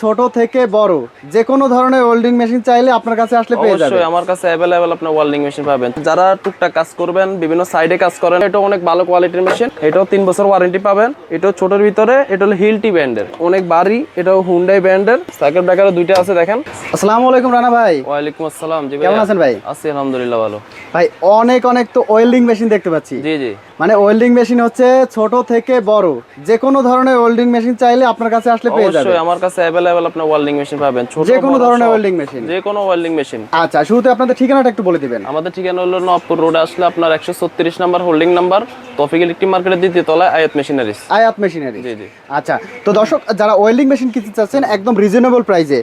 ছোট থেকে বড় যে কোনো ধরনের ওয়েল্ডিং মেশিন চাইলে আপনার কাছে আসলে পেয়ে যাবে অবশ্যই আমার কাছে অ্যাভেলেবেল আপনার ওয়েল্ডিং মেশিন পাবেন। যারা টুকটাক কাজ করবেন বিভিন্ন সাইডে কাজ করেন এটা অনেক ভালো কোয়ালিটির মেশিন এটাও তিন বছর ওয়ারেন্টি পাবেন। এটাও ছোটোর ভিতরে এটা হলো হিলটি ব্র্যান্ডের। অনেক ভারী এটাও হুন্ডাই ব্র্যান্ডের। সাইকেল ব্রেকারও দুইটা আছে দেখেন। আসসালামু আলাইকুম রানা ভাই। ওয়ালাইকুম আসসালাম জি ভাই কেমন আছেন ভাই? আছি আলহামদুলিল্লাহ ভালো। ভাই অনেক অনেক তো ওয়েল্ডিং মেশিন দেখতে পাচ্ছি। জি জি। মানে ওয়েল্ডিং মেশিন হচ্ছে ছোট থেকে বড় যে কোনো ধরনের ওয়েল্ডিং মেশিন চাইলে আপনার কাছে আসলে পেয়ে যাবে অবশ্যই আমার কাছে অ্যাভেলেবেল আপনার ওয়েল্ডিং মেশিন পাবেন। ছোট যে কোনো ধরনের। ওয়েল্ডিং মেশিন যে কোনো ওয়েল্ডিং মেশিন আচ্ছা শুরুতে আপনাদের ঠিকানাটা একটু বলে দিবেন। আমাদের ঠিকানা হলো নবপুর রোডে আসলে আপনার একশো ছত্রিশ number holding number Tawfiq electric মার্কেটের দ্বিতীয় তলায় আয়াত মেশিনারিস আয়াত মেশিনারি জি জি। আচ্ছা তো দর্শক যারা ওয়েল্ডিং মেশিন কিনতে চাচ্ছেন একদম রিজনেবল প্রাইসে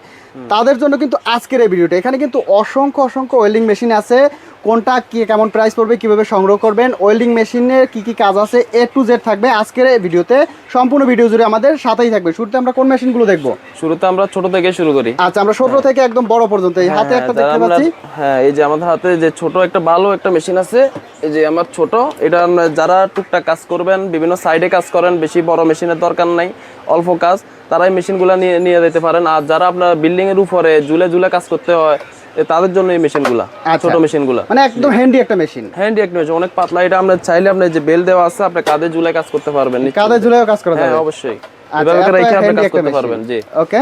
তাদের জন্য কিন্তু আজকের এই ভিডিওটা এখানে কিন্তু অসংখ্য অসংখ্য ওয়েল্ডিং মেশিন আছে। কোনটা কি কেমন প্রাইস পড়বে কীভাবে সংগ্রহ করবেন ওয়েল্ডিং মেশিনের কি কি কাজ আছে এ টু জেড থাকবে আজকের এই ভিডিওতে। সম্পূর্ণ ভিডিও জুড়ে আমাদের সাথেই থাকবে। শুরুতে আমরা কোন মেশিনগুলো দেখব? শুরুতে আমরা ছোট থেকে শুরু করি। আচ্ছা আমরা ছোট থেকে একদম বড় পর্যন্ত। এই হাতে হ্যাঁ, একটা দেখতে পাচ্ছি। হ্যাঁ এই যে আমাদের হাতে যে ছোট একটা ভালো একটা মেশিন আছে এই যে আমার ছোট এটা যারা টুকটাক কাজ করবেন বিভিন্ন সাইডে কাজ করেন বেশি বড় মেশিনের দরকার নাই অল্প কাজ তারা এই মেশিনগুলো নিয়ে নিয়ে যেতে পারেন। আর যারা আপনার বিল্ডিং এর উপরে ঝুলে ঝুলে কাজ করতে হয় তাদের জন্য এই মেশিনগুলা আচ্ছা। ছোট মেশিনগুলা। মানে একদম হ্যান্ডি একটা মেশিন হ্যান্ডি একটা মেশিন অনেক পাতলা। এটা আমরা চাইলে আপনার যে বেল দেওয়া আছে আপনি কাঁধে ঝুলে কাজ করতে পারবেন কাঁধে ঝুলেও কাজ করা হ্যাঁ যাবে। অবশ্যই। আচ্ছা এভাবে রেখে আপনি কাজ করতে পারবেন জি। ওকে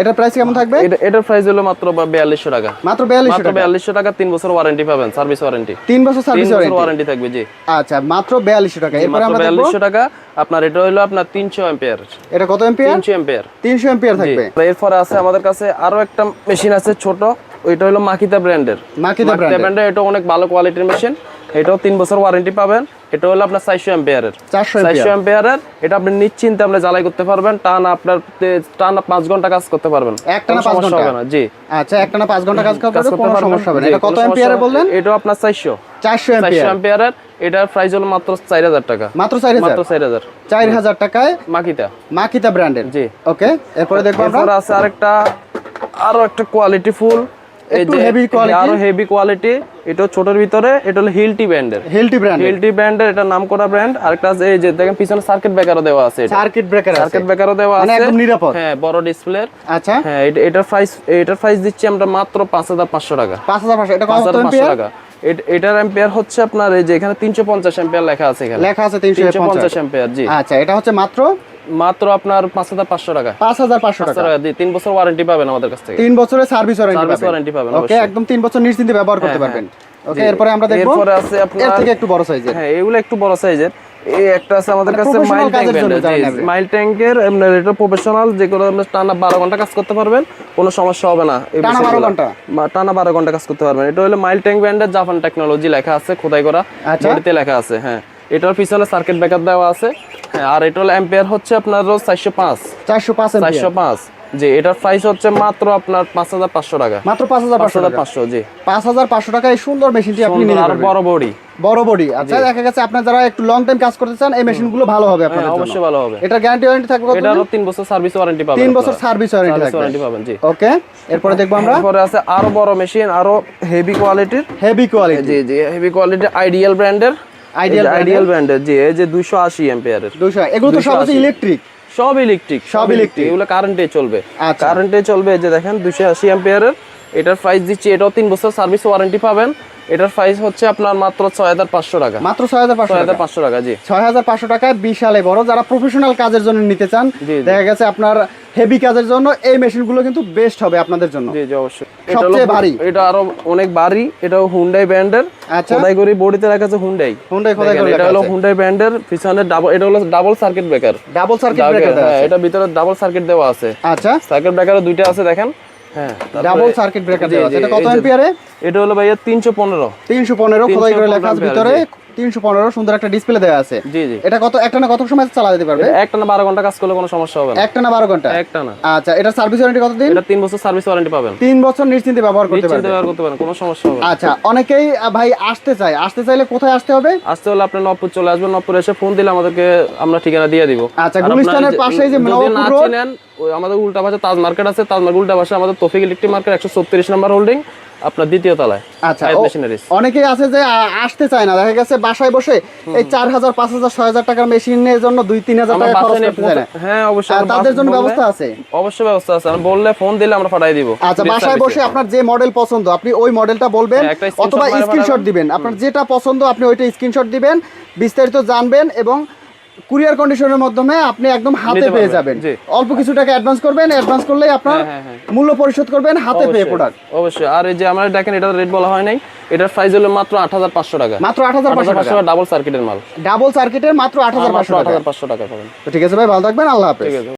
এটার প্রাইস কেমন থাকবে? এটা এটার প্রাইস হলো মাত্র বিয়াল্লিশশো টাকা। মাত্র বিয়াল্লিশ মাত্র বিয়াল্লিশশো টাকা তিন বছর ওয়ারেন্টি পাবেন সার্ভিস ওয়ারেন্টি তিন বছর সার্ভিস ওয়ারেন্টি থাকবে জি। আচ্ছা মাত্র বিয়াল্লিশশো টাকা। এরপরে আমরা দেখব বিয়াল্লিশশো টাকা। আপনার এটা হলো আপনার তিনশো এম্পিয়ার এটা কত তিনশো এম্পিয়ার তিনশো এম্পিয়ার থাকবে। এরপরে আছে আমাদের কাছে আরও একটা মেশিন আছে ছোট। ওইটা হলো মাকিতা ব্র্যান্ডের। মাকিতা ব্র্যান্ডের। এটা অনেক ভালো কোয়ালিটির মেশিন এটাও তিন বছর ওয়ারেন্টি পাবেন। এটা হলো আপনার চারশো এম্পিয়ারের চারশো এম্পিয়ারের এটা আপনি নিশ্চিন্তে আপনি জ্বালাই করতে পারবেন। টান আপনার টান পাঁচ ঘণ্টা কাজ করতে পারবেন। একটানা পাঁচ ঘণ্টা? হবে না জি। আচ্ছা একটা না পাঁচ ঘণ্টা কাজ করতে পারবেন সমস্যা হবে না। এটা কত এম্পিয়ারে বললেন? এটাও আপনার চারশো। চারশো চারশো এম্পিয়ার এম্পিয়ারের এটার প্রাইস হলো মাত্র চার হাজার টাকা। মাত্র চার হাজার? মাত্র চার হাজার। চার হাজার টাকায় মাকিতা। মাকিতা ব্র্যান্ডের। জি। ওকে এরপরে দেখব আমরা। আছে আরেকটা আরও একটা কোয়ালিটি ফুল একটু যে heavy আরও হেভি কোয়ালিটি এটা ছোটর ভিতরে এটা হলো হিলটি ব্র্যান্ডের হেলটি ব্র্যান্ড হিলটি ব্র্যান্ডের এটা নাম করা ব্র্যান্ড আরেকটা আছে এই যে দেখেন পিছনে সার্কিট ব্রেকারও দেওয়া আছে সার্কিট ব্রেকার সার্কিট ব্রেকারও দেওয়া মানে আছে। একদম নিরাপদ। হ্যাঁ বড় ডিসপ্লে আচ্ছা। হ্যাঁ এটার প্রাইস এটার প্রাইস দিচ্ছি আমরা মাত্র পাঁচ হাজার পাঁচশো টাকা। এটা কত এম্পিয়ার টাকা। এটার হচ্ছে আপনার এই যে এখানে তিনশো পঞ্চাশ এম্পিয়ার লেখা আছে এখানে। লেখা আছে তিনশো তিনশো পঞ্চাশ পঞ্চাশ এম্পিয়ার জি। আচ্ছা এটা হচ্ছে মাত্র মাত্র আপনার পাঁচ হাজার পাঁচশো টাকা। পাঁচ হাজার পাঁচশো টাকা। তিন বছর ওয়ারেন্টি পাবেন আমাদের কাছ থেকে। তিন বছরের সার্ভিস ওয়ারেন্টি পাবেন। ওকে একদম তিন বছর নিশ্চিন্তে ব্যবহার করতে পারবেন। ওকে এরপরে আমরা দেখব এরপরে আছে এর আপনার থেকে একটু বড় সাইজের হ্যাঁ এগুলো একটু বড় সাইজের এই একটা আছে আমাদের মানে কাছে মাইল ট্যাঙ্ক। মাইল ট্যাঙ্কের আপনার এটা প্রফেশনাল আপনি টানা বারো ঘণ্টা কাজ করতে পারবেন কোনো সমস্যা হবে না টানা 12 ঘণ্টা? টানা বারো ঘণ্টা কাজ করতে পারবেন। এটা হলো মাইল ট্যাঙ্ক ব্র্যান্ডের জাপান টেকনোলজি লেখা আছে খোদাই করা। আচ্ছা। বডিতে লেখা আছে হ্যাঁ। এটার পিছনে সার্কিট ব্রেকার দেওয়া আছে। হ্যাঁ আর এটা হলো অ্যাম্পিয়ার হচ্ছে আপনার চারশো পাঁচ। চারশো পাঁচ চারশো পাঁচ। জি এটার প্রাইস হচ্ছে মাত্র আপনার পাঁচ হাজার পাঁচশো টাকা। মাত্র পাঁচ হাজার পাঁচ পাঁচশো পাঁচশো জি। পাঁচ হাজার পাঁচশো টাকা এই সুন্দর মেশিনটি আপনি আর বড় বডি বড় বডি আচ্ছা দেখা গেছে আপনার যারা একটু লং টাইম কাজ করতে চান এই মেশিনগুলো ভালো হবে আপনাদের জন্য। হ্যাঁ, অবশ্যই ভালো হবে। এটা গ্যারান্টি ওয়ারেন্টি থাকবে কত এটারও তিন বছর সার্ভিস ওয়ারেন্টি পাবেন তিন বছর সার্ভিস ওয়ারেন্টি থাকবে। ওয়ারেন্টি পাবেন জি। ওকে এরপরে দেখব আমরা। তারপরে আছে আরও বড় মেশিন আরও হেভি কোয়ালিটির heavy quality G G heavy কোয়ালিটির আইডিয়াল ব্র্যান্ডের Ideal আইডিয়াল ব্র্যান্ডের জি এই যে 280 এম্পিয়ারের দুইশো এগুলো তো সব হচ্ছে 280 ইলেকট্রিক সব ইলেকট্রিক সব ইলেকট্রিক এগুলো কারেন্টে চলবে। আচ্ছা। কারেন্টে চলবে এই যে দেখেন 280 এম্পিয়ারের এটার প্রাইস দিচ্ছি এটাও তিন বছর সার্ভিস ওয়ারেন্টি পাবেন। এটার প্রাইস হচ্ছে আপনার মাত্র 6500 টাকা। মাত্র ছয় হাজার পাঁচশো টাকা। 6500 টাকা জি। ছয় হাজার পাঁচশো টাকায় বিশালে বড়। যারা প্রফেশনাল কাজের জন্য নিতে চান। দেখা গেছে আপনার হেভি কাজের জন্য এই মেশিনগুলো কিন্তু বেস্ট হবে আপনাদের জন্য। জি জি অবশ্যই। সবচেয়ে ভারী। এটা আরও অনেক ভারী। এটাও হুন্ডাই ব্র্যান্ডের আচ্ছা। খোদাই করে বডিতে রাখা আছে হুন্ডাই হুন্ডাই খোদাই করে এটা হলো হুন্ডাই ব্র্যান্ডের পিছনে ডাবল এটা হলো double circuit breaker double circuit breaker হ্যাঁ এটা ভিতরে ডাবল সার্কিট দেওয়া আছে। আচ্ছা। সার্কিট ব্রেকারে দুইটা আছে দেখেন। হ্যাঁ ডাবল সার্কিট ব্রেকার দেওয়া আছে। এটা কত এম্পিয়ারে এটা হলো ভাইয়া তিনশো পনেরো। তিনশো পনেরো খোদাই করে লেখা আছে ভিতরে? তিনশো পনেরো সুন্দর একটা ডিসপ্লে দেওয়া আছে। জি জি। এটা কত সময় চালা যেতে পারবে? একটানা বারো ঘণ্টা কাজ করলে কোনো সমস্যা হবে না। একটা বারো ঘণ্টা? একটা আচ্ছা এটা সার্ভিস ওয়ারেন্টি এটা তিন বছর সার্ভিস ওয়ারেন্টি পাবেন। তিন বছর নিশ্চিন্তে ব্যবহার করতে নিশ্চিন্তে ব্যবহার করতে পারেন কোনো সমস্যা হবে আচ্ছা অনেকেই ভাই আসতে চায়। আসতে চাইলে কোথায় আসতে হবে? আসতে হলে আপনি নবপুর চলে আসবেন। নবপুর এসে ফোন দিলে আমাদেরকে আমরা ঠিকানা দিয়ে দিব। আচ্ছা, আর আপনার গুলিস্তানের পাশেই যে যদি রোড- আমাদের উল্টা পাশে তাজ মার্কেট আছে। তাজ মার্কেট উল্টা পাশে আমাদের তফিক ইলেকট্রিক মার্কেট একশো ছত্রিশ নাম্বার হোল্ডিং আপনার দ্বিতীয় তলায় আচ্ছা অনেকেই আছে যে আসতে চায় না দেখা গেছে বাসায় বসে এই চার হাজার পাঁচ হাজার ছয় হাজার টাকার মেশিনের জন্য দুই তিন হাজার টাকা খরচ করতে চায় হ্যাঁ অবশ্যই তাদের জন্য ব্যবস্থা আছে? অবশ্যই ব্যবস্থা আছে। আমি বললে ফোন দিলে আমরা পাঠাই দিব। আচ্ছা বাসায় বসে আপনার যে মডেল পছন্দ আপনি ওই মডেলটা বলবেন হ্যাঁ, অথবা স্ক্রিনশট দিবেন। আপনার যেটা পছন্দ আপনি ওইটা স্ক্রিনশট দিবেন বিস্তারিত জানবেন এবং কুরিয়ার কন্ডিশনের মাধ্যমে আপনি একদম হাতে পেয়ে যাবেন। অল্প কিছু টাকা অ্যাডভান্স করবেন অ্যাডভান্স করলেই আপনার হ্যাঁ, হ্যাঁ, মূল্য পরিশোধ করবেন হাতে পেয়ে প্রোডাক্ট অবশ্যই। আর এই যে আমরা দেখেন এটার রেট বলা হয় নাই। এটার প্রাইস হলো মাত্র আট হাজার পাঁচশো টাকা। মাত্র আট হাজার পাঁচশো টাকা। ডাবল সার্কিটের মাল। ডাবল সার্কিটের মাত্র আট হাজার মাত্র পাঁচশো আট টাকা হাজার পাঁচশো টাকা। পাবেন তো ঠিক আছে ভাই ভালো থাকবেন আল্লাহ হাফেজ।